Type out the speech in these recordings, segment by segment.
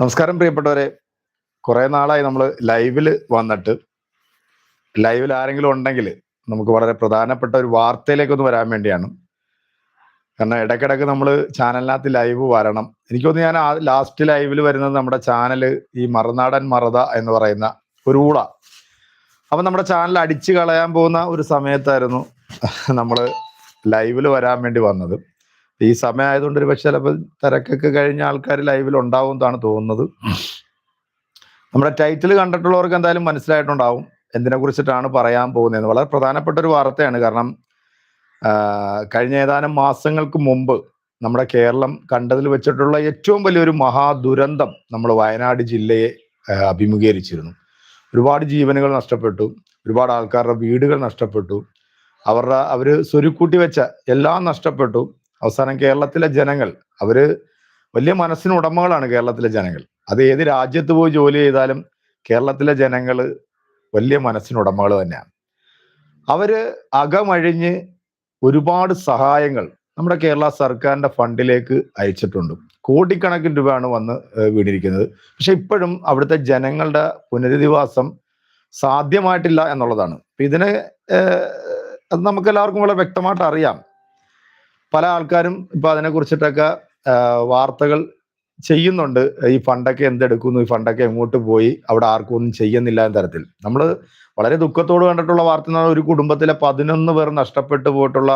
നമസ്കാരം പ്രിയപ്പെട്ടവരെ. കുറെ നാളായി നമ്മൾ ലൈവിൽ വന്നിട്ട്. ലൈവിൽ ആരെങ്കിലും ഉണ്ടെങ്കിൽ നമുക്ക് വളരെ പ്രധാനപ്പെട്ട ഒരു വാർത്തയിലേക്ക് ഒന്ന് വരാൻ വേണ്ടിയാണ്. കാരണം ഇടയ്ക്കിടയ്ക്ക് നമ്മൾ ചാനലിനകത്ത് ലൈവ് വരണം. എനിക്കൊന്ന് ഞാൻ ലാസ്റ്റ് ലൈവിൽ വരുന്നത് നമ്മുടെ ചാനൽ ഈ മറുനാടൻ മറുത എന്ന് പറയുന്ന ഒരു ഊള. അപ്പം നമ്മുടെ ചാനൽ അടിച്ചു കളയാൻ പോകുന്ന ഒരു സമയത്തായിരുന്നു നമ്മൾ ലൈവിൽ വരാൻ വേണ്ടി വന്നത്. ഈ സമയം ആയതുകൊണ്ട് ഒരു പക്ഷെ ചിലപ്പോൾ തിരക്കൊക്കെ കഴിഞ്ഞ ആൾക്കാർ ലൈവിൽ ഉണ്ടാവും എന്നാണ് തോന്നുന്നത്. നമ്മുടെ ടൈറ്റിൽ കണ്ടിട്ടുള്ളവർക്ക് എന്തായാലും മനസ്സിലായിട്ടുണ്ടാവും എന്തിനെ കുറിച്ചിട്ടാണ് പറയാൻ പോകുന്നത് വളരെ പ്രധാനപ്പെട്ട ഒരു വാർത്തയാണ്. കാരണം കഴിഞ്ഞ ഏതാനും മാസങ്ങൾക്ക് മുമ്പ് നമ്മുടെ കേരളം കണ്ടതിൽ വെച്ചിട്ടുള്ള ഏറ്റവും വലിയൊരു മഹാദുരന്തം നമ്മൾ വയനാട് ജില്ലയെ അഭിമുഖീകരിച്ചിരുന്നു. ഒരുപാട് ജീവനുകൾ നഷ്ടപ്പെട്ടു. ഒരുപാട് ആൾക്കാരുടെ വീടുകൾ നഷ്ടപ്പെട്ടു. അവരുടെ അവർ സ്വരുക്കൂട്ടി വെച്ച എല്ലാം നഷ്ടപ്പെട്ടു. അവസാനം കേരളത്തിലെ ജനങ്ങൾ അവർ വലിയ മനസ്സിന് ഉടമകളാണ് കേരളത്തിലെ ജനങ്ങൾ. അത് ഏത് രാജ്യത്ത് പോയി ജോലി ചെയ്താലും കേരളത്തിലെ ജനങ്ങൾ വലിയ മനസ്സിന് ഉടമകൾ തന്നെയാണ്. അവർ അകമഴിഞ്ഞ് ഒരുപാട് സഹായങ്ങൾ നമ്മുടെ കേരള സർക്കാരിന്റെ ഫണ്ടിലേക്ക് അയച്ചിട്ടുണ്ട്. കോടിക്കണക്കിന് രൂപയാണ് വന്ന് വീണിരിക്കുന്നത്. പക്ഷെ ഇപ്പോഴും അവിടുത്തെ ജനങ്ങളുടെ പുനരധിവാസം സാധ്യമായിട്ടില്ല എന്നുള്ളതാണ്. ഇതിന് അത് നമുക്ക് എല്ലാവർക്കും വളരെ വ്യക്തമായിട്ട് അറിയാം പല ആൾക്കാരും ഇപ്പൊ അതിനെ കുറിച്ചിട്ടൊക്കെ വാർത്തകൾ ചെയ്യുന്നുണ്ട്. ഈ ഫണ്ടൊക്കെ എന്തെടുക്കുന്നു ഈ ഫണ്ടൊക്കെ എങ്ങോട്ട് പോയി അവിടെ ആർക്കും ഒന്നും ചെയ്യുന്നില്ല എന്ന തരത്തിൽ. നമ്മൾ വളരെ ദുഃഖത്തോട് കണ്ടിട്ടുള്ള വാർത്ത ഒരു കുടുംബത്തിലെ പതിനൊന്ന് പേർ നഷ്ടപ്പെട്ടു പോയിട്ടുള്ള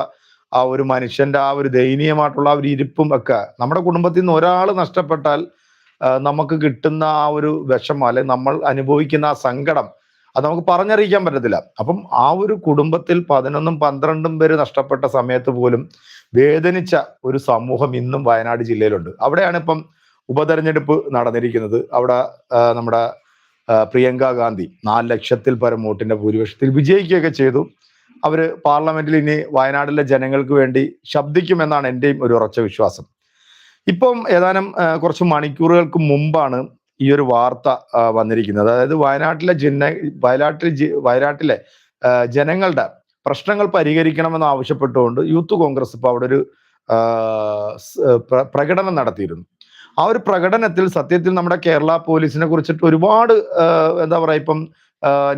ആ ഒരു മനുഷ്യന്റെ ആ ഒരു ദയനീയമായിട്ടുള്ള ആ ഒരു ഇരിപ്പും ഒക്കെ നമ്മുടെ കുടുംബത്തിൽ നിന്ന് ഒരാൾ നഷ്ടപ്പെട്ടാൽ നമുക്ക് കിട്ടുന്ന ആ ഒരു വിഷമം അല്ലെങ്കിൽ നമ്മൾ അനുഭവിക്കുന്ന ആ സങ്കടം അത് നമുക്ക് പറഞ്ഞറിയിക്കാൻ പറ്റത്തില്ല. അപ്പം ആ ഒരു കുടുംബത്തിൽ പതിനൊന്നും പന്ത്രണ്ടും പേര് നഷ്ടപ്പെട്ട സമയത്ത് പോലും വേദനിച്ച ഒരു സമൂഹം ഇന്നും വയനാട് ജില്ലയിലുണ്ട്. അവിടെയാണ് ഇപ്പം ഉപതെരഞ്ഞെടുപ്പ് നടന്നിരിക്കുന്നത്. അവിടെ നമ്മുടെ പ്രിയങ്ക ഗാന്ധി നാല് ലക്ഷത്തിൽ പരം വോട്ടിന്റെ ഭൂരിപക്ഷത്തിൽ വിജയിക്കുകയൊക്കെ ചെയ്തു. അവർ പാർലമെന്റിൽ ഇനി വയനാട്ടിലെ ജനങ്ങൾക്ക് വേണ്ടി ശബ്ദിക്കുമെന്നാണ് എന്റെയും ഒരു ഉറച്ച വിശ്വാസം. ഇപ്പം ഏതാനും കുറച്ച് മണിക്കൂറുകൾക്ക് മുമ്പാണ് ഈ ഒരു വാർത്ത വന്നിരിക്കുന്നത്. അതായത് വയനാട്ടിലെ ജന വയനാട്ടിൽ വയനാട്ടിലെ ജനങ്ങളുടെ പ്രശ്നങ്ങൾ പരിഹരിക്കണമെന്ന് ആവശ്യപ്പെട്ടുകൊണ്ട് യൂത്ത് കോൺഗ്രസ് ഇപ്പൊ അവിടെ ഒരു പ്രകടനം നടത്തിയിരുന്നു. ആ ഒരു പ്രകടനത്തിൽ സത്യത്തിൽ നമ്മുടെ കേരള പോലീസിനെ കുറിച്ചിട്ട് ഒരുപാട് എന്താ പറയാ ഇപ്പം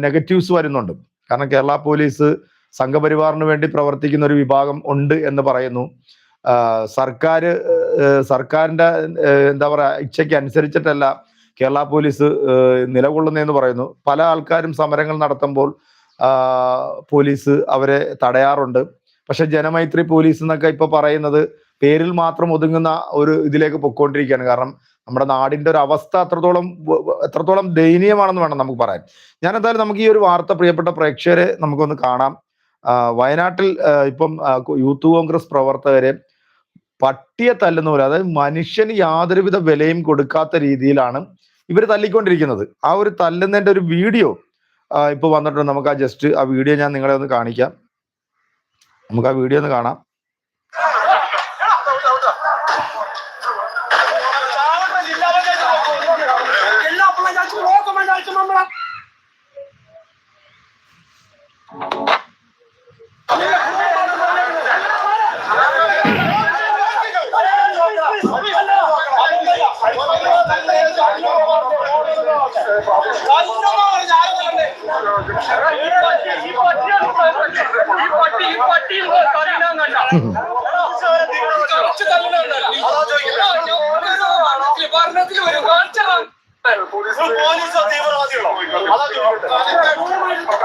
നെഗറ്റീവ്സ് വരുന്നുണ്ട്. കാരണം കേരള പോലീസ് സംഘപരിവാറിന് വേണ്ടി പ്രവർത്തിക്കുന്ന ഒരു വിഭാഗം ഉണ്ട് എന്ന് പറയുന്നു. സർക്കാർ സർക്കാരിന്റെ എന്താ പറയാ ഇച്ഛയ്ക്ക് അനുസരിച്ചിട്ടല്ല കേരള പോലീസ് നിലകൊള്ളുന്നതെന്ന് പറയുന്നു. പല ആൾക്കാരും സമരങ്ങൾ നടത്തുമ്പോൾ പോലീസ് അവരെ തടയാറുണ്ട്. പക്ഷെ ജനമൈത്രി പോലീസ് എന്നൊക്കെ ഇപ്പൊ പറയുന്നത് പേരിൽ മാത്രം ഒതുങ്ങുന്ന ഒരു ഇതിലേക്ക് പൊക്കോണ്ടിരിക്കുകയാണ്. കാരണം നമ്മുടെ നാടിന്റെ ഒരു അവസ്ഥ അത്രത്തോളം എത്രത്തോളം ദയനീയമാണെന്ന് വേണം നമുക്ക് പറയാൻ. ഞാൻ എന്തായാലും നമുക്ക് ഈ ഒരു വാർത്ത പ്രിയപ്പെട്ട പ്രേക്ഷകരെ നമുക്കൊന്ന് കാണാം. വയനാട്ടിൽ ഇപ്പം യൂത്ത് കോൺഗ്രസ് പ്രവർത്തകരെ പട്ടിയെ തല്ലുന്ന പോലെ അതായത് മനുഷ്യന് യാതൊരുവിധ വിലയും കൊടുക്കാത്ത രീതിയിലാണ് ഇവർ തല്ലിക്കൊണ്ടിരിക്കുന്നത്. ആ ഒരു തല്ലുന്നതിന്റെ ഒരു വീഡിയോ ഇപ്പൊ വന്നിട്ടുണ്ട്. നമുക്ക് ആ ജസ്റ്റ് ആ വീഡിയോ ഞാൻ നിങ്ങളെ ഒന്ന് കാണിക്കാം. നമുക്ക് ആ വീഡിയോ ഒന്ന് കാണാം.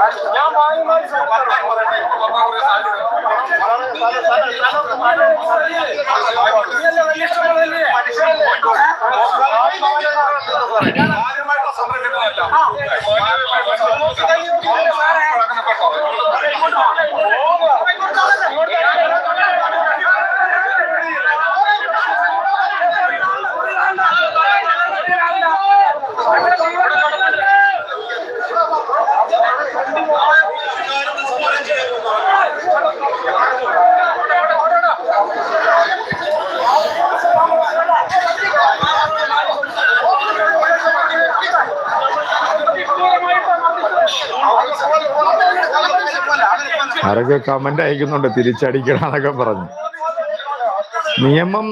や参りましょう ആരൊക്കെ കമന്റ് അയക്കുന്നുണ്ട്? തിരിച്ചടിക്കണമെന്നൊക്കെ പറഞ്ഞു. നിയമം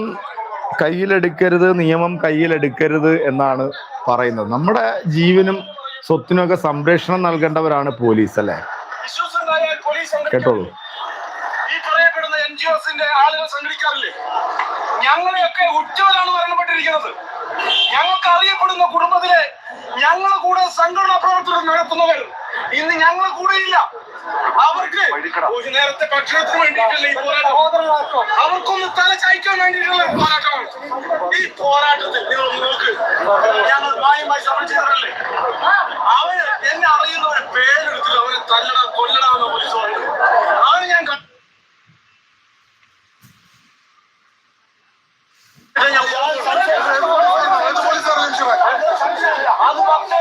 കയ്യിലെടുക്കരുത് നിയമം കയ്യിലെടുക്കരുത് എന്നാണ് പറയുന്നത്. നമ്മുടെ ജീവനും സ്വത്തിനൊക്കെ സംരക്ഷണം നൽകേണ്ടവരാണ് പോലീസ് അല്ലെ. കേട്ടോളൂ. ആളുകൾ സംഘടിക്കാറില്ലേ? ഞങ്ങളെയൊക്കെ ഉറ്റവരാണ് മരണപ്പെട്ടിരിക്കുന്നത്. ഞങ്ങൾക്ക് അറിയപ്പെടുന്ന കുടുംബത്തിലെ ഞങ്ങളുടെ കൂടെ സംഘടനാ പ്രവർത്തനം നടത്തുന്നവർ ഇന്ന് ഞങ്ങൾ കൂടെ ഇല്ല അവർക്ക് ഒരു നേരത്തെ ഭക്ഷണത്തിന് വേണ്ടിയിട്ടല്ല ഈ പോരാട്ടം. അവർക്കൊന്ന് തല ചായ്ക്കാൻ വേണ്ടിയിട്ടുള്ള പോരാട്ടമാണ്. ഈ പോരാട്ടത്തിൽ നിങ്ങൾ നോക്ക് ഞങ്ങൾ മായമായി ശ്രമിച്ചതല്ലേ അവന് എന്നെ അറിയുന്ന ഒരു പേരെടുത്തില്ല അവന് തല്ലണ കൊല്ലണമെന്ന് പോലീസ് പറഞ്ഞു. അവന് ഞാൻ കണ്ടു അത് പക്ഷേ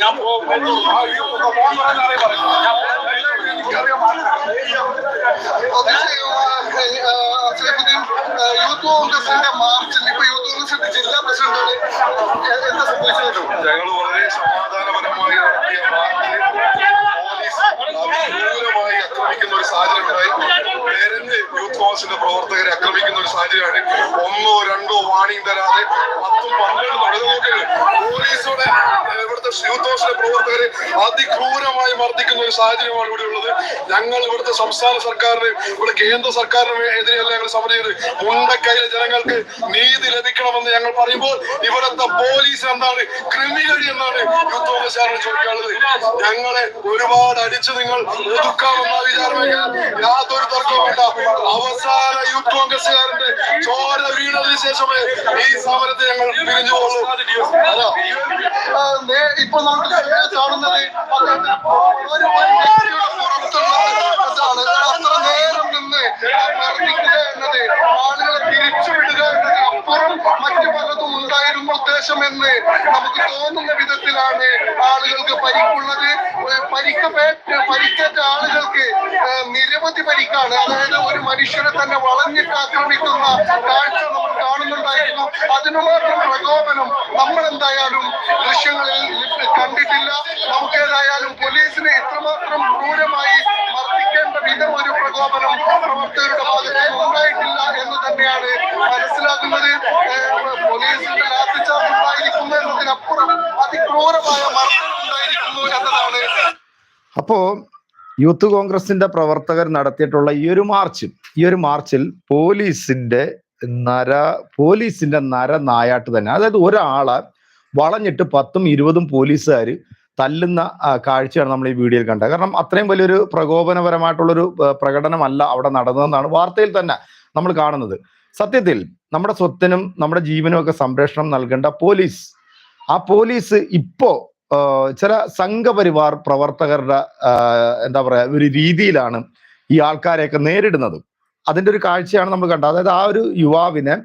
ഞാൻ യൂത്ത് കോൺഗ്രസിന്റെ മാർച്ചിൽ ഇപ്പൊ യൂത്ത് കോൺഗ്രസിന്റെ ജില്ലാ പ്രസിഡന്റാണ് എന്താ സംഭവിച്ചത് ഞങ്ങൾ വളരെ സമാധാനപരമായി നടത്തിയ മാർച്ചിൽ ആക്രമിക്കുന്ന ഒരു സാഹചര്യം ഉണ്ടായി പേരന്റ് യൂത്ത് കോൺഗ്രസിന്റെ പ്രവർത്തകരെ ആക്രമിക്കുന്ന ഒരു സാഹചര്യമാണ് ഒന്നോ രണ്ടോ വാണിംഗ് തരാതെ പത്തും പന്ത്രണ്ടും നടന്നു നോക്കരുത് പോലീസോടെ ഏഹ്, ഇവിടുത്തെ യൂത്ത് കോൺഗ്രസിന്റെ പ്രവർത്തകരെ അതിക്രൂരമായി മർദ്ദിക്കുന്ന ഒരു സാഹചര്യമാണ് ഇവിടെ ഉള്ളത് ഞങ്ങൾ ഇവിടുത്തെ സംസ്ഥാന സർക്കാരിന് ഇവിടെ കേന്ദ്ര സർക്കാരിന് എതിരെയല്ല ഞങ്ങൾ സമരം ചെയ്ത് മുണ്ടക്കൈയിലെ ജനങ്ങൾക്ക് നീതി ലഭിക്കണമെന്ന് ഞങ്ങൾ പറയുമ്പോൾ ഇവിടുത്തെ പോലീസ് എന്താണ്? ക്രിമിനൽ എന്നാണ് യൂത്ത് കോൺഗ്രസ്സുകാരന് ചോദിക്കാനുള്ളത് ഞങ്ങളെ ഒരുപാട് അടിച്ച് നിങ്ങൾ ഒതുക്കാമെന്ന വിചാരമെങ്കിൽ യാതൊരു തർക്കവും അവസാന യൂത്ത് കോൺഗ്രസ്സുകാരന്റെ ചോര വീണതിന് ശേഷമേ ഈ സമരത്തെ ഞങ്ങൾ പിരിഞ്ഞു പോകുള്ളൂ. അതാ. നേ- ഇപ്പൊ നമ്മൾ കാണുന്നത് ഒരു പുറത്തുള്ള അത്ര നേരം നിന്ന് മർദ്ദിക്കുക ആളുകളെ തിരിച്ചുവിടുക എന്നത് അപ്പുറം മറ്റു പലതും ഉണ്ടായിരുന്നു ഉദ്ദേശം എന്ന് നമുക്ക് തോന്നുന്ന വിധത്തിലാണ് ആളുകൾക്ക് പരിക്കുള്ളത്. ഏ, പരിക്ക് പരിക്കേറ്റ ആളുകൾക്ക് നിരവധി പരിക്കാണ്. അതായത് ഒരു മനുഷ്യനെ തന്നെ വളഞ്ഞിട്ട് ആക്രമിക്കുന്ന കാഴ്ച കാണുന്നുണ്ടായിരുന്നു അതിനു മാത്രം പ്രകോപനം നമ്മൾ എന്തായാലും ദൃശ്യങ്ങളിൽ കണ്ടിട്ടില്ല. നമുക്ക് ഏതായാലും പോലീസിനെ ഇത്രമാത്രം ക്രൂരമായി മർദ്ദിക്കേണ്ട വിധം ഒരു പ്രകോപനം പ്രവർത്തകരുടെ ഭാഗത്ത് ഉണ്ടായിട്ടില്ല എന്ന് തന്നെയാണ് മനസ്സിലാക്കുന്നത്. പോലീസിന്റെ ലാത്തിച്ചാർജ് ഉണ്ടായിരിക്കുന്നു എന്നതിനപ്പുറം അതിക്രൂരമായ മർദ്ദനം ഉണ്ടായിരിക്കുന്നു എന്നതാണ്. അപ്പോ യൂത്ത് കോൺഗ്രസിന്റെ പ്രവർത്തകർ നടത്തിയിട്ടുള്ള ഈ ഒരു മാർച്ച് ഈ ഒരു മാർച്ചിൽ പോലീസിന്റെ നര പോലീസിന്റെ നര നായാട്ട് തന്നെ. അതായത് ഒരാളെ വളഞ്ഞിട്ട് പത്തും ഇരുപതും പോലീസുകാർ തല്ലുന്ന കാഴ്ചയാണ് നമ്മൾ ഈ വീഡിയോയിൽ കണ്ടത്. കാരണം അത്രയും വലിയൊരു പ്രകോപനപരമായിട്ടുള്ളൊരു പ്രകടനമല്ല അവിടെ നടന്നതെന്നാണ് വാർത്തയിൽ തന്നെ നമ്മൾ കാണുന്നത്. സത്യത്തിൽ നമ്മുടെ സ്വത്തിനും നമ്മുടെ ജീവനും ഒക്കെ സംരക്ഷണം നൽകേണ്ട പോലീസ്. ആ പോലീസ് ഇപ്പോ ചില സംഘപരിവാർ പ്രവർത്തകരുടെ എന്താ പറയാ ഒരു രീതിയിലാണ് ഈ ആൾക്കാരെയൊക്കെ നേരിടുന്നത്. അതിന്റെ ഒരു കാഴ്ചയാണ് നമ്മൾ കണ്ടത്. അതായത് ആ ഒരു യുവാവിനെ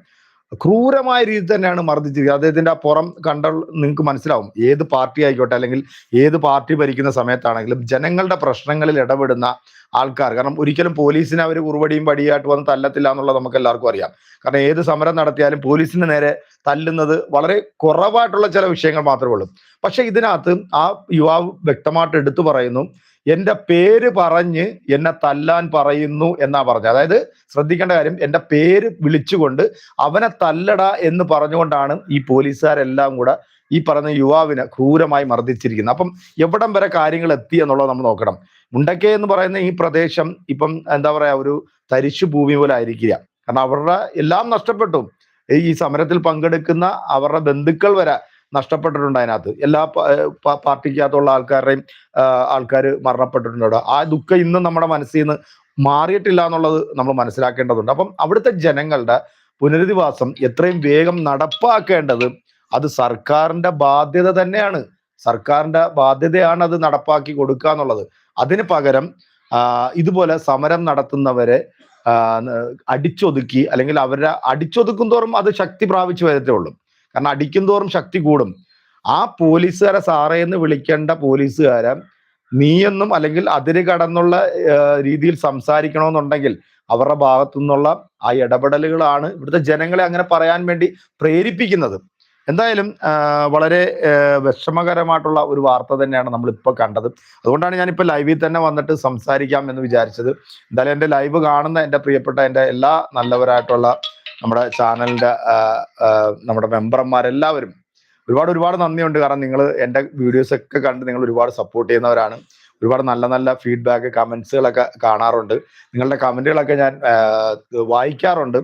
ക്രൂരമായ രീതി തന്നെയാണ് മർദ്ദിച്ചിരിക്കുന്നത്. അദ്ദേഹത്തിന്റെ ആ പുറം കണ്ട നിങ്ങൾക്ക് മനസ്സിലാവും. ഏത് പാർട്ടി ആയിക്കോട്ടെ അല്ലെങ്കിൽ ഏത് പാർട്ടി ഭരിക്കുന്ന സമയത്താണെങ്കിലും ജനങ്ങളുടെ പ്രശ്നങ്ങളിൽ ഇടപെടുന്ന ആൾക്കാർ. കാരണം ഒരിക്കലും പോലീസിനെ അവർ കുറുപടിയും പടിയായിട്ട് വന്ന് തല്ലത്തില്ല എന്നുള്ളത് നമുക്ക് എല്ലാവർക്കും അറിയാം. കാരണം ഏത് സമരം നടത്തിയാലും പോലീസിന് നേരെ തല്ലുന്നത് വളരെ കുറവായിട്ടുള്ള ചില വിഷയങ്ങൾ മാത്രമേ ഉള്ളൂ. പക്ഷെ ഇതിനകത്ത് ആ യുവാവ് വ്യക്തമായിട്ട് എടുത്തു പറയുന്നു എന്റെ പേര് പറഞ്ഞ് എന്നെ തല്ലാൻ പറയുന്നു എന്നാ പറഞ്ഞത്. അതായത് ശ്രദ്ധിക്കേണ്ട കാര്യം എന്റെ പേര് വിളിച്ചുകൊണ്ട് അവനെ തല്ലട എന്ന് പറഞ്ഞുകൊണ്ടാണ് ഈ പോലീസുകാരെല്ലാം കൂടെ ഈ പറഞ്ഞ യുവാവിനെ ക്രൂരമായി മർദ്ദിച്ചിരിക്കുന്നത് അപ്പം എവിടം വരെ കാര്യങ്ങൾ എത്തി എന്നുള്ളത് നമ്മൾ നോക്കണം. മുണ്ടക്കേ എന്ന് പറയുന്ന ഈ പ്രദേശം ഇപ്പം എന്താ പറയാ ഒരു തരിശു ഭൂമി പോലെ ആയിരിക്കുക. കാരണം അവരുടെ എല്ലാം നഷ്ടപ്പെട്ടു. ഈ സമരത്തിൽ പങ്കെടുക്കുന്ന അവരുടെ ബന്ധുക്കൾ വരെ നഷ്ടപ്പെട്ടിട്ടുണ്ട് അതിനകത്ത്. എല്ലാ പാർട്ടിക്കകത്തുള്ള ആൾക്കാരുടെയും ആൾക്കാർ മരണപ്പെട്ടിട്ടുണ്ട്. ആ ദുഃഖം ഇന്നും നമ്മുടെ മനസ്സിൽ നിന്ന് മാറിയിട്ടില്ല എന്നുള്ളത് നമ്മൾ മനസ്സിലാക്കേണ്ടതുണ്ട്. അപ്പം അവിടുത്തെ ജനങ്ങളുടെ പുനരധിവാസം എത്രയും വേഗം നടപ്പാക്കേണ്ടത് അത് സർക്കാരിന്റെ ബാധ്യത തന്നെയാണ്. സർക്കാരിന്റെ ബാധ്യതയാണ് അത് നടപ്പാക്കി കൊടുക്കുക എന്നുള്ളത്. അതിന് പകരം ഇതുപോലെ സമരം നടത്തുന്നവരെ അടിച്ചൊതുക്കി അല്ലെങ്കിൽ അവരെ അടിച്ചൊതുക്കും തോറും അത് ശക്തി പ്രാപിച്ചു വരത്തേ ഉള്ളൂ. കാരണം അടിക്കും തോറും ശക്തി കൂടും. ആ പോലീസുകാരെ സാറേ എന്ന് വിളിക്കേണ്ട പോലീസുകാരെ നീയെന്നും അല്ലെങ്കിൽ അതിര് കടന്നുള്ള രീതിയിൽ സംസാരിക്കണമെന്നുണ്ടെങ്കിൽ അവരുടെ ഭാഗത്തു നിന്നുള്ള ആ ഇടപെടലുകളാണ് ഇവിടുത്തെ ജനങ്ങളെ അങ്ങനെ പറയാൻ വേണ്ടി പ്രേരിപ്പിക്കുന്നത്. എന്തായാലും വളരെ വിഷമകരമായിട്ടുള്ള ഒരു വാർത്ത തന്നെയാണ് നമ്മളിപ്പോൾ കണ്ടത്. അതുകൊണ്ടാണ് ഞാനിപ്പോൾ ലൈവിൽ തന്നെ വന്നിട്ട് സംസാരിക്കാം എന്ന് വിചാരിച്ചത്. എന്തായാലും എന്റെ ലൈവ് കാണുന്ന എന്റെ പ്രിയപ്പെട്ട എന്റെ എല്ലാ നല്ലവരായിട്ടുള്ള നമ്മുടെ ചാനലിന്റെ നമ്മുടെ മെമ്പർമാരെല്ലാവരും ഒരുപാട് ഒരുപാട് നന്ദിയുണ്ട്. കാരണം നിങ്ങൾ എന്റെ വീഡിയോസൊക്കെ കണ്ട് നിങ്ങൾ ഒരുപാട് സപ്പോർട്ട് ചെയ്യുന്നവരാണ്. ഒരുപാട് നല്ല നല്ല ഫീഡ്ബാക്ക് കമൻസുകളൊക്കെ കാണാറുണ്ട്. നിങ്ങളുടെ കമന്റുകളൊക്കെ ഞാൻ വായിക്കാറുണ്ട്.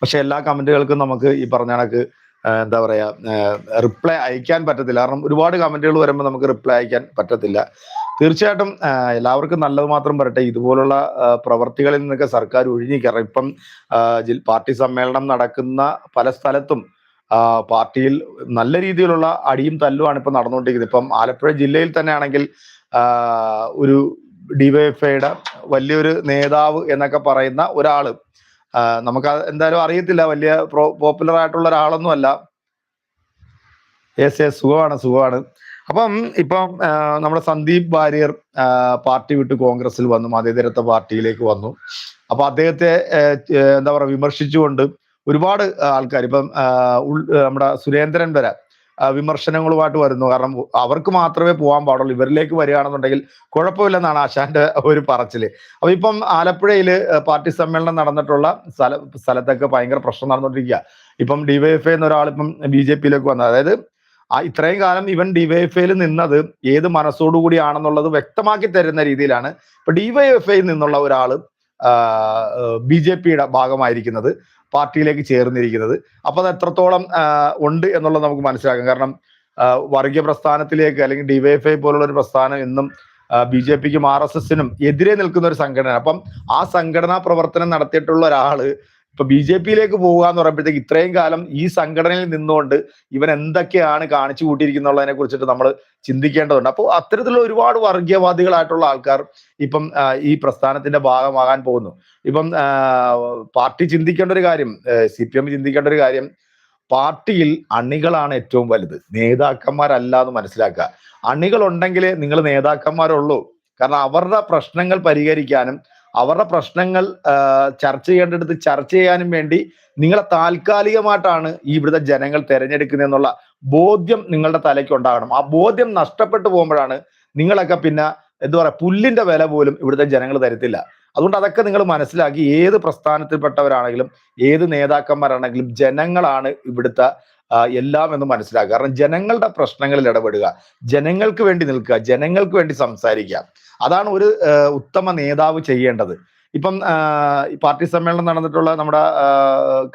പക്ഷെ എല്ലാ കമന്റുകൾക്കും നമുക്ക് ഈ പറഞ്ഞ കണക്ക് എന്താ പറയാ റിപ്ലൈ അയക്കാൻ പറ്റത്തില്ല. കാരണം ഒരുപാട് കമന്റുകൾ വരുമ്പോൾ നമുക്ക് റിപ്ലൈ അയക്കാൻ പറ്റത്തില്ല. തീർച്ചയായിട്ടും എല്ലാവർക്കും നല്ലത് മാത്രം പറയട്ടെ. ഇതുപോലുള്ള പ്രവർത്തികളിൽ നിന്നൊക്കെ സർക്കാർ ഒഴിഞ്ഞിക്കറണം ഇപ്പം പാർട്ടി സമ്മേളനം നടക്കുന്ന പല സ്ഥലത്തും പാർട്ടിയിൽ നല്ല രീതിയിലുള്ള അടിയും തല്ലുമാണ് ഇപ്പം നടന്നുകൊണ്ടിരിക്കുന്നത്. ഇപ്പം ആലപ്പുഴ ജില്ലയിൽ തന്നെ ആണെങ്കിൽ ഒരു ഡിവൈഎഫ്ഐയുടെ വലിയൊരു നേതാവ് എന്നൊക്കെ പറയുന്ന ഒരാൾ നമുക്ക് എന്തായാലും അറിയത്തില്ല. വലിയ പോപ്പുലർ ആയിട്ടുള്ള ഒരാളൊന്നും അല്ല യെസ് യെസ് സുഖമാണ് സുഖമാണ്. അപ്പം ഇപ്പം നമ്മുടെ സന്ദീപ് വാര്യർ പാർട്ടി വിട്ട് കോൺഗ്രസിൽ വന്നു മതേതരത്വ പാർട്ടിയിലേക്ക് വന്നു. അപ്പൊ അദ്ദേഹത്തെ എന്താ പറയുക വിമർശിച്ചുകൊണ്ട് ഒരുപാട് ആൾക്കാർ ഇപ്പം നമ്മുടെ സുരേന്ദ്രൻ വരെ വിമർശനങ്ങളുമായിട്ട് വരുന്നു. കാരണം അവർക്ക് മാത്രമേ പോകാൻ പാടുള്ളൂ. ഇവരിലേക്ക് വരികയാണെന്നുണ്ടെങ്കിൽ കുഴപ്പമില്ലെന്നാണ് ആശാന്റെ ഒരു പറച്ചിൽ. അപ്പൊ ഇപ്പം ആലപ്പുഴയിൽ പാർട്ടി സമ്മേളനം നടന്നിട്ടുള്ള സ്ഥല സ്ഥലത്തൊക്കെ ഭയങ്കര പ്രശ്നം നടന്നുകൊണ്ടിരിക്കുക ഇപ്പം ഡിവൈഎഫ്ഐ എന്ന ഒരാൾ ഇപ്പം ബി ജെ പിയിലേക്ക് വന്നത് അതായത് ഇത്രയും കാലം ഇവൻ ഡിവൈഎഫ്ഐയിൽ നിന്നത് ഏത് മനസ്സോടുകൂടിയാണെന്നുള്ളത് വ്യക്തമാക്കി തരുന്ന രീതിയിലാണ്. ഇപ്പൊ ഡിവൈഎഫ്ഐയിൽ നിന്നുള്ള ഒരാൾ ബി ജെ പിയുടെ ഭാഗമായിരിക്കുന്നത് പാർട്ടിയിലേക്ക് ചേർന്നിരിക്കുന്നത്. അപ്പോൾ അത് എത്രത്തോളം ഉണ്ട് എന്നുള്ളത് നമുക്ക് മനസ്സിലാക്കാം. കാരണം വർഗീയ പ്രസ്ഥാനത്തിലേക്ക് അല്ലെങ്കിൽ ഡിവൈഎഫ്ഐ പോലുള്ള ഒരു പ്രസ്ഥാനം എന്നും ബി ജെ പിക്കും ആർ എസ് എസിനും എതിരെ നിൽക്കുന്ന ഒരു സംഘടന അപ്പം ആ സംഘടനാ പ്രവർത്തനം നടത്തിയിട്ടുള്ള ഒരാൾ ഇപ്പൊ ബി ജെ പിയിലേക്ക് പോകുക എന്ന് പറയുമ്പോഴത്തേക്ക് ഇത്രയും കാലം ഈ സംഘടനയിൽ നിന്നുകൊണ്ട് ഇവൻ എന്തൊക്കെയാണ് കാണിച്ചു കൂട്ടിയിരിക്കുന്നുള്ളതിനെ കുറിച്ചിട്ട് നമ്മൾ ചിന്തിക്കേണ്ടതുണ്ട്. അപ്പോൾ അത്തരത്തിലുള്ള ഒരുപാട് വർഗീയവാദികളായിട്ടുള്ള ആൾക്കാർ ഇപ്പം ഈ പ്രസ്ഥാനത്തിന്റെ ഭാഗമാകാൻ പോകുന്നു. ഇപ്പം പാർട്ടി ചിന്തിക്കേണ്ട ഒരു കാര്യം സി പി എം ചിന്തിക്കേണ്ട ഒരു കാര്യം പാർട്ടിയിൽ അണികളാണ് ഏറ്റവും വലുത്. നേതാക്കന്മാരല്ല എന്ന് മനസ്സിലാക്കുക. അണികൾ ഉണ്ടെങ്കിലേ നിങ്ങൾ നേതാക്കന്മാരുള്ളൂ. കാരണം അവരുടെ പ്രശ്നങ്ങൾ പരിഹരിക്കാനും അവരുടെ പ്രശ്നങ്ങൾ ചർച്ച ചെയ്യേണ്ടടുത്ത് ചർച്ച ചെയ്യാനും വേണ്ടി നിങ്ങളെ താൽക്കാലികമായിട്ടാണ് ഇവിടുത്തെ ജനങ്ങൾ തെരഞ്ഞെടുക്കുന്നത് എന്നുള്ള ബോധ്യം നിങ്ങളുടെ തലയ്ക്ക് ഉണ്ടാകണം. ആ ബോധ്യം നഷ്ടപ്പെട്ടു പോകുമ്പോഴാണ് നിങ്ങളൊക്കെ പിന്നെ എന്താ പറയുക പുല്ലിന്റെ വില പോലും ഇവിടുത്തെ ജനങ്ങൾ തരത്തില്ല. അതുകൊണ്ട് അതൊക്കെ നിങ്ങൾ മനസ്സിലാക്കി ഏത് പ്രസ്ഥാനത്തിൽപ്പെട്ടവരാണെങ്കിലും ഏത് നേതാക്കന്മാരാണെങ്കിലും ജനങ്ങളാണ് ഇവിടുത്തെ എല്ലാം എന്ന് മനസ്സിലാക്കുക. കാരണം ജനങ്ങളുടെ പ്രശ്നങ്ങളിൽ ഇടപെടുക ജനങ്ങൾക്ക് വേണ്ടി നിൽക്കുക ജനങ്ങൾക്ക് വേണ്ടി സംസാരിക്കുക. അതാണ് ഒരു ഉത്തമ നേതാവ് ചെയ്യേണ്ടത്. ഇപ്പം പാർട്ടി സമ്മേളനം നടന്നിട്ടുള്ള നമ്മുടെ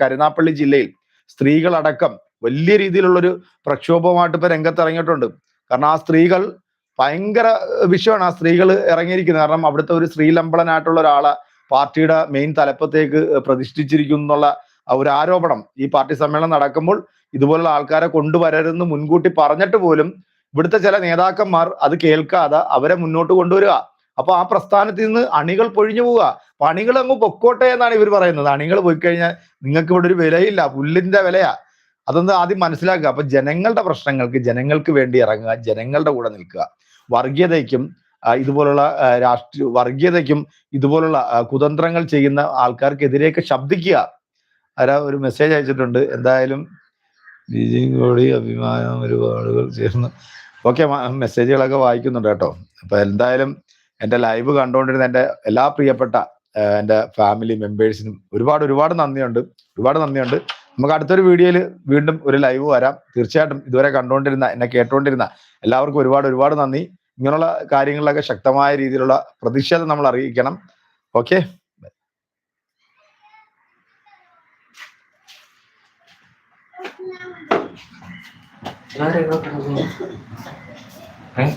കരുനാപ്പള്ളി ജില്ലയിൽ സ്ത്രീകളടക്കം വലിയ രീതിയിലുള്ളൊരു പ്രക്ഷോഭമായിട്ട് ഇപ്പൊ രംഗത്തിറങ്ങിയിട്ടുണ്ട്. കാരണം ആ സ്ത്രീകൾ ഭയങ്കര വിഷയമാണ് ആ സ്ത്രീകൾ ഇറങ്ങിയിരിക്കുന്നത്. കാരണം അവിടുത്തെ ഒരു സ്ത്രീലമ്പളനായിട്ടുള്ള ഒരാളെ പാർട്ടിയുടെ മെയിൻ തലപ്പത്തേക്ക് പ്രതിഷ്ഠിച്ചിരിക്കുന്നു എന്നുള്ള ഒരു ആരോപണം ഈ പാർട്ടി സമ്മേളനം നടക്കുമ്പോൾ ഇതുപോലുള്ള ആൾക്കാരെ കൊണ്ടുവരരുതെന്ന് മുൻകൂട്ടി പറഞ്ഞിട്ട് പോലും ഇവിടുത്തെ ചില നേതാക്കന്മാർ അത് കേൾക്കാതെ അവരെ മുന്നോട്ട് കൊണ്ടുവരിക. അപ്പൊ ആ പ്രസ്ഥാനത്തിൽ നിന്ന് അണികൾ പൊഴിഞ്ഞു പോവുക. അപ്പൊ അണികൾ അങ്ങ് പൊക്കോട്ടെ എന്നാണ് ഇവർ പറയുന്നത്. അണികൾ പോയി കഴിഞ്ഞാൽ നിങ്ങൾക്ക് ഇവിടെ ഒരു വിലയില്ല. പുല്ലിന്റെ വിലയാ. അതൊന്ന് ആദ്യം മനസ്സിലാക്കുക. അപ്പൊ ജനങ്ങളുടെ പ്രശ്നങ്ങൾക്ക് ജനങ്ങൾക്ക് വേണ്ടി ഇറങ്ങുക. ജനങ്ങളുടെ കൂടെ നിൽക്കുക. വർഗീയതയ്ക്കും ഇതുപോലുള്ള രാഷ്ട്രീയ വർഗീയതയ്ക്കും ഇതുപോലുള്ള കുതന്ത്രങ്ങൾ ചെയ്യുന്ന ആൾക്കാർക്കെതിരെയൊക്കെ ശബ്ദിക്കുക. ആരാ ഒരു മെസ്സേജ് അയച്ചിട്ടുണ്ട്. എന്തായാലും ബീജിംഗ് കോടി അഭിമാനം ഒരുപാടുകൾ ചേർന്ന് ഓക്കെ മെസ്സേജുകളൊക്കെ വായിക്കുന്നുണ്ട് കേട്ടോ. അപ്പൊ എന്തായാലും എന്റെ ലൈവ് കണ്ടുകൊണ്ടിരുന്ന എന്റെ എല്ലാ പ്രിയപ്പെട്ട എന്റെ ഫാമിലി മെമ്പേഴ്സിനും ഒരുപാട് ഒരുപാട് നന്ദിയുണ്ട്. ഒരുപാട് നന്ദിയുണ്ട്. നമുക്ക് അടുത്തൊരു വീഡിയോയിൽ വീണ്ടും ഒരു ലൈവ് വരാം. തീർച്ചയായിട്ടും ഇതുവരെ കണ്ടുകൊണ്ടിരുന്ന എന്നെ കേട്ടുകൊണ്ടിരുന്ന എല്ലാവർക്കും ഒരുപാട് ഒരുപാട് നന്ദി. ഇങ്ങനെയുള്ള കാര്യങ്ങളിലൊക്കെ ശക്തമായ രീതിയിലുള്ള പ്രതിഷേധം നമ്മൾ അറിയിക്കണം. ഓക്കെ 誰がここえ？